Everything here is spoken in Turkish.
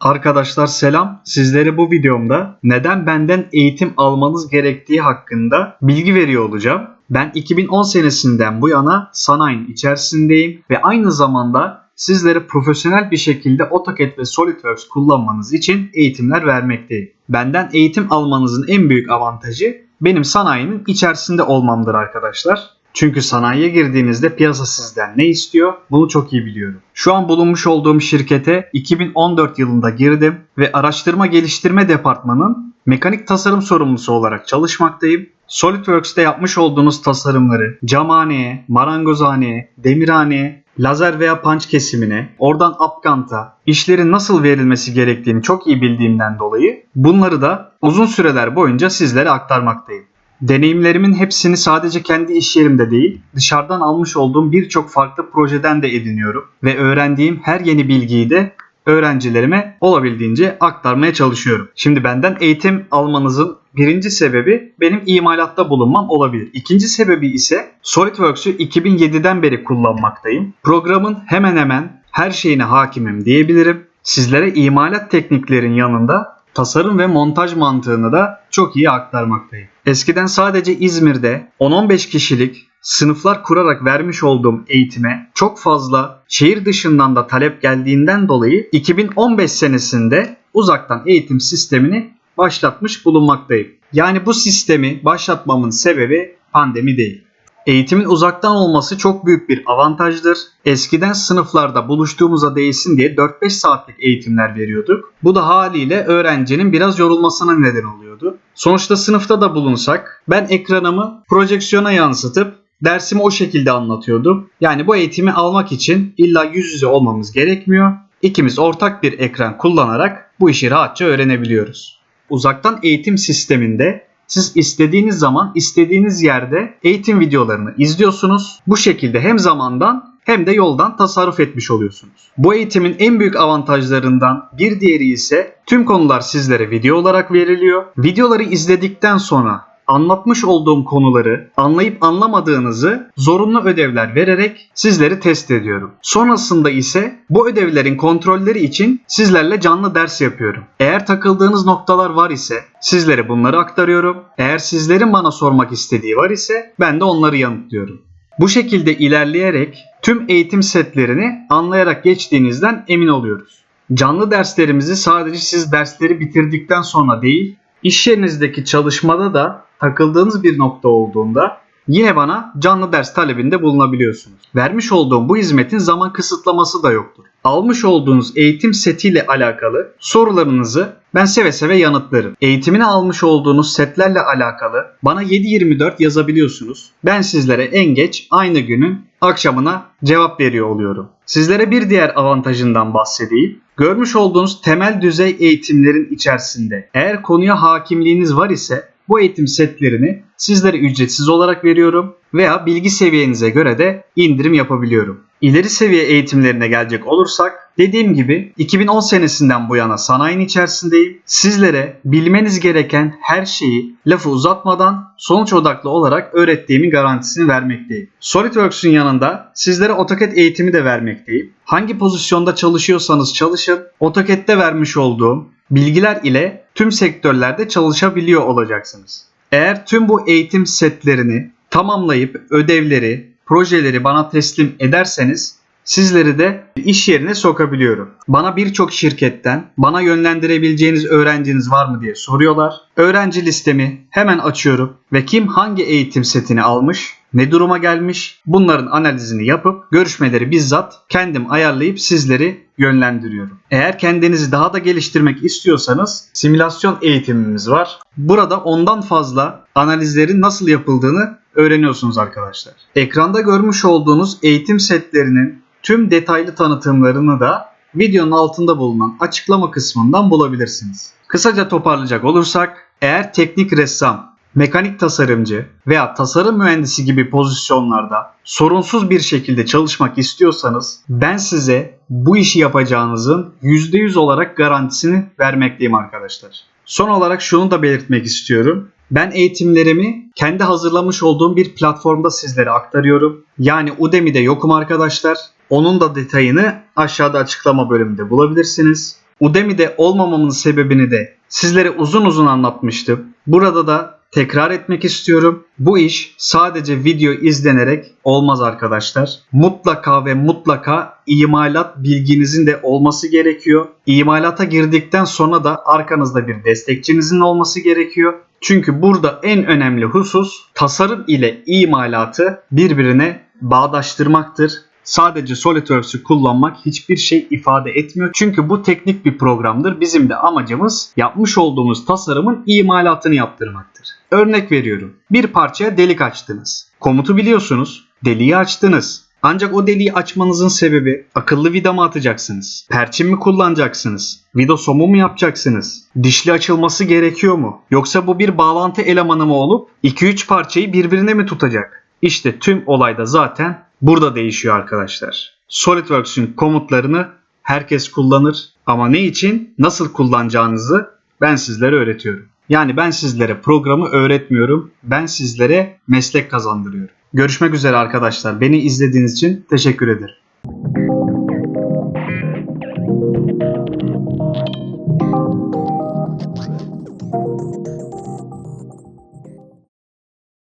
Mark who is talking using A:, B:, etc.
A: Arkadaşlar selam. Sizlere bu videomda neden benden eğitim almanız gerektiği hakkında bilgi veriyor olacağım. Ben 2010 senesinden bu yana sanayinin içerisindeyim ve aynı zamanda sizlere profesyonel bir şekilde AutoCAD ve SolidWorks kullanmanız için eğitimler vermekteyim. Benden eğitim almanızın en büyük avantajı benim sanayinin içerisinde olmamdır arkadaşlar. Çünkü sanayiye girdiğinizde piyasa sizden ne istiyor bunu çok iyi biliyorum. Şu an bulunmuş olduğum şirkete 2014 yılında girdim ve araştırma geliştirme departmanın mekanik tasarım sorumlusu olarak çalışmaktayım. SolidWorks'te yapmış olduğunuz tasarımları camhaneye, marangozhaneye, demirhaneye, lazer veya punch kesimine, oradan upgant'a, işlerin nasıl verilmesi gerektiğini çok iyi bildiğimden dolayı bunları da uzun süreler boyunca sizlere aktarmaktayım. Deneyimlerimin hepsini sadece kendi iş yerimde değil, dışarıdan almış olduğum birçok farklı projeden de ediniyorum ve öğrendiğim her yeni bilgiyi de öğrencilerime olabildiğince aktarmaya çalışıyorum. Şimdi benden eğitim almanızın birinci sebebi benim imalatta bulunmam olabilir. İkinci sebebi ise SolidWorks'ü 2007'den beri kullanmaktayım. Programın hemen hemen her şeyine hakimim diyebilirim. Sizlere imalat tekniklerin yanında tasarım ve montaj mantığını da çok iyi aktarmaktayım. Eskiden sadece İzmir'de 10-15 kişilik sınıflar kurarak vermiş olduğum eğitime çok fazla şehir dışından da talep geldiğinden dolayı 2015 senesinde uzaktan eğitim sistemini başlatmış bulunmaktayım. Yani bu sistemi başlatmamın sebebi pandemi değil. Eğitimin uzaktan olması çok büyük bir avantajdır. Eskiden sınıflarda buluştuğumuza değsin diye 4-5 saatlik eğitimler veriyorduk. Bu da haliyle öğrencinin biraz yorulmasına neden oluyordu. Sonuçta sınıfta da bulunsak ben ekranımı projeksiyona yansıtıp dersimi o şekilde anlatıyordum. Yani bu eğitimi almak için illa yüz yüze olmamız gerekmiyor. İkimiz ortak bir ekran kullanarak bu işi rahatça öğrenebiliyoruz. Uzaktan eğitim sisteminde siz istediğiniz zaman istediğiniz yerde eğitim videolarını izliyorsunuz. Bu şekilde hem zamandan hem de yoldan tasarruf etmiş oluyorsunuz. Bu eğitimin en büyük avantajlarından bir diğeri ise tüm konular sizlere video olarak veriliyor. Videoları izledikten sonra anlatmış olduğum konuları anlayıp anlamadığınızı zorunlu ödevler vererek sizleri test ediyorum. Sonrasında ise bu ödevlerin kontrolleri için sizlerle canlı ders yapıyorum. Eğer takıldığınız noktalar var ise sizlere bunları aktarıyorum. Eğer sizlerin bana sormak istediği var ise ben de onları yanıtlıyorum. Bu şekilde ilerleyerek tüm eğitim setlerini anlayarak geçtiğinizden emin oluyoruz. Canlı derslerimizi sadece siz dersleri bitirdikten sonra değil, iş yerinizdeki çalışmada da takıldığınız bir nokta olduğunda yine bana canlı ders talebinde bulunabiliyorsunuz. Vermiş olduğum bu hizmetin zaman kısıtlaması da yoktur. Almış olduğunuz eğitim setiyle alakalı sorularınızı ben seve seve yanıtlarım. Eğitimini almış olduğunuz setlerle alakalı bana 7-24 yazabiliyorsunuz. Ben sizlere en geç aynı günün akşamına cevap veriyor oluyorum. Sizlere bir diğer avantajından bahsedeyim. Görmüş olduğunuz temel düzey eğitimlerin içerisinde eğer konuya hakimliğiniz var ise bu eğitim setlerini sizlere ücretsiz olarak veriyorum veya bilgi seviyenize göre de indirim yapabiliyorum. İleri seviye eğitimlerine gelecek olursak dediğim gibi 2010 senesinden bu yana sanayinin içerisindeyim. Sizlere bilmeniz gereken her şeyi lafı uzatmadan sonuç odaklı olarak öğrettiğimin garantisini vermekteyim. SolidWorks'un yanında sizlere AutoCAD eğitimi de vermekteyim. Hangi pozisyonda çalışıyorsanız çalışın. AutoCAD'de vermiş olduğum bilgiler ile tüm sektörlerde çalışabiliyor olacaksınız. Eğer tüm bu eğitim setlerini tamamlayıp ödevleri, projeleri bana teslim ederseniz sizleri de iş yerine sokabiliyorum. Bana birçok şirketten bana yönlendirebileceğiniz öğrenciniz var mı diye soruyorlar. Öğrenci listemi hemen açıyorum ve kim hangi eğitim setini almış, ne duruma gelmiş bunların analizini yapıp görüşmeleri bizzat kendim ayarlayıp sizleri yönlendiriyorum. Eğer kendinizi daha da geliştirmek istiyorsanız simülasyon eğitimimiz var. Burada ondan fazla analizlerin nasıl yapıldığını öğreniyorsunuz arkadaşlar. Ekranda görmüş olduğunuz eğitim setlerinin tüm detaylı tanıtımlarını da videonun altında bulunan açıklama kısmından bulabilirsiniz. Kısaca toparlayacak olursak eğer teknik ressam, mekanik tasarımcı veya tasarım mühendisi gibi pozisyonlarda sorunsuz bir şekilde çalışmak istiyorsanız ben size bu işi yapacağınızın %100 olarak garantisini vermekteyim arkadaşlar. Son olarak şunu da belirtmek istiyorum. Ben eğitimlerimi kendi hazırlamış olduğum bir platformda sizlere aktarıyorum. Yani Udemy'de yokum arkadaşlar. Onun da detayını aşağıda açıklama bölümünde bulabilirsiniz. Udemy'de olmamamın sebebini de sizlere uzun uzun anlatmıştım. Burada da tekrar etmek istiyorum. Bu iş sadece video izlenerek olmaz arkadaşlar. Mutlaka ve mutlaka imalat bilginizin de olması gerekiyor. İmalata girdikten sonra da arkanızda bir destekçinizin olması gerekiyor. Çünkü burada en önemli husus tasarım ile imalatı birbirine bağdaştırmaktır. Sadece SolidWorks'ü kullanmak hiçbir şey ifade etmiyor. Çünkü bu teknik bir programdır. Bizim de amacımız yapmış olduğumuz tasarımın imalatını yaptırmaktır. Örnek veriyorum. Bir parçaya delik açtınız. Komutu biliyorsunuz. Deliği açtınız. Ancak o deliği açmanızın sebebi akıllı vida mı atacaksınız? Perçin mi kullanacaksınız? Vida somu mu yapacaksınız? Dişli açılması gerekiyor mu? Yoksa bu bir bağlantı elemanı mı olup 2-3 parçayı birbirine mi tutacak? İşte tüm olay da zaten burada değişiyor arkadaşlar. SolidWorks'ün komutlarını herkes kullanır ama ne için, nasıl kullanacağınızı ben sizlere öğretiyorum. Yani ben sizlere programı öğretmiyorum. Ben sizlere meslek kazandırıyorum. Görüşmek üzere arkadaşlar. Beni izlediğiniz için teşekkür ederim.